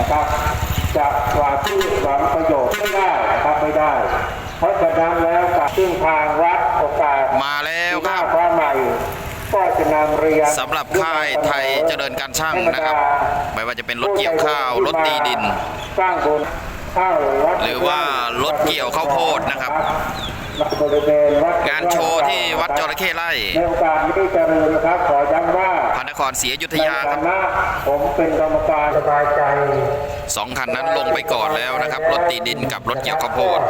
นะครับจะหวังที่หวังประโยชน์ไม่ได้นะครับไม่ได้ เพราะฉะนั้นแล้วกับซึ่งทางวัดโอกาสมาแล้วหคน้ารับพระใหม่ก็จะนำเรียนสำหรับค่ายไทยเจริญการช่างนะครับ ไม่ว่าจะเป็นรถเกี่ยวข้าวรถตีดิน สร้างบุญเข้าวัดหรือว่ารถเกี่ยวข้าวโพดนะครับบริเวณวัดงานโชว์ที่วัดจระเข้ไร่ในโอกาสนี้เจริญนะครับขอย้ำว่าพ ระนครศรีอยุธในยาคฐารับนะผมเป็นกรรมการสบายใจสองคันนั้นลงไปก่อนแล้วนะครับ รถตีดินกับรถเกี่ยวข้าวโพด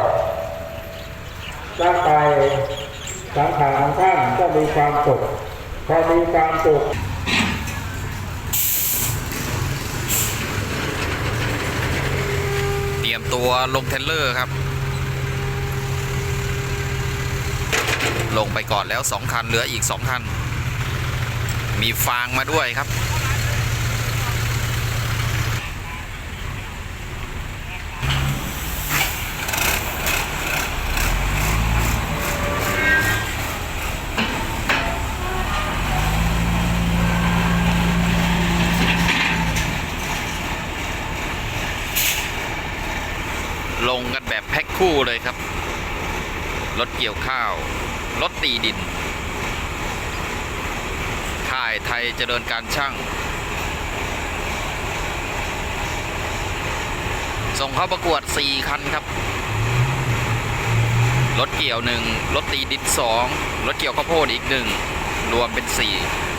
ร่างกายสังขารของท่านก็มีความสุขพอมีความสุขเตรียมตัวลงเทรลเลอร์ครับ ลงไปก่อนแล้วสองคัน เหลืออีกสองคัน มีฟางมาด้วยครับ ลงกันแบบแพ็คคู่เลยครับ รถเกี่ยวข้าว รถตีดินายไทยเจริญการช่าง ส่งเข้าประกวด 4 คันครับ รถเกี่ยวหนึ่งรถตีดินสองรถเกี่ยวข้าวโพดอีกหนึ่งรวมเป็น 4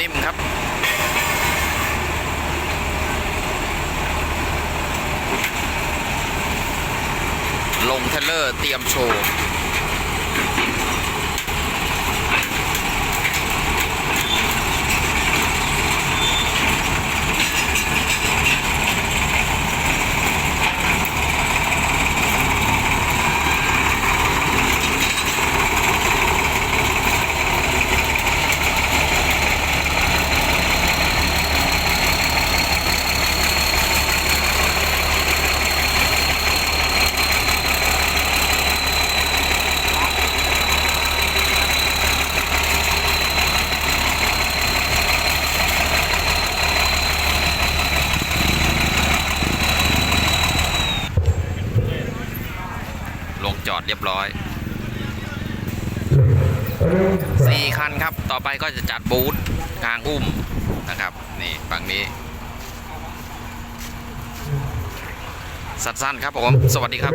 นิ่ม ๆ ครับ ลง เลอร์เตรียมโชว์ อดเรียบร้อยสี่คันครับ ต่อไปก็จะจัดบูธทางอุ้มนะครับ นี่ฝั่งนี้สั้นๆครับผม สวัสดีครับ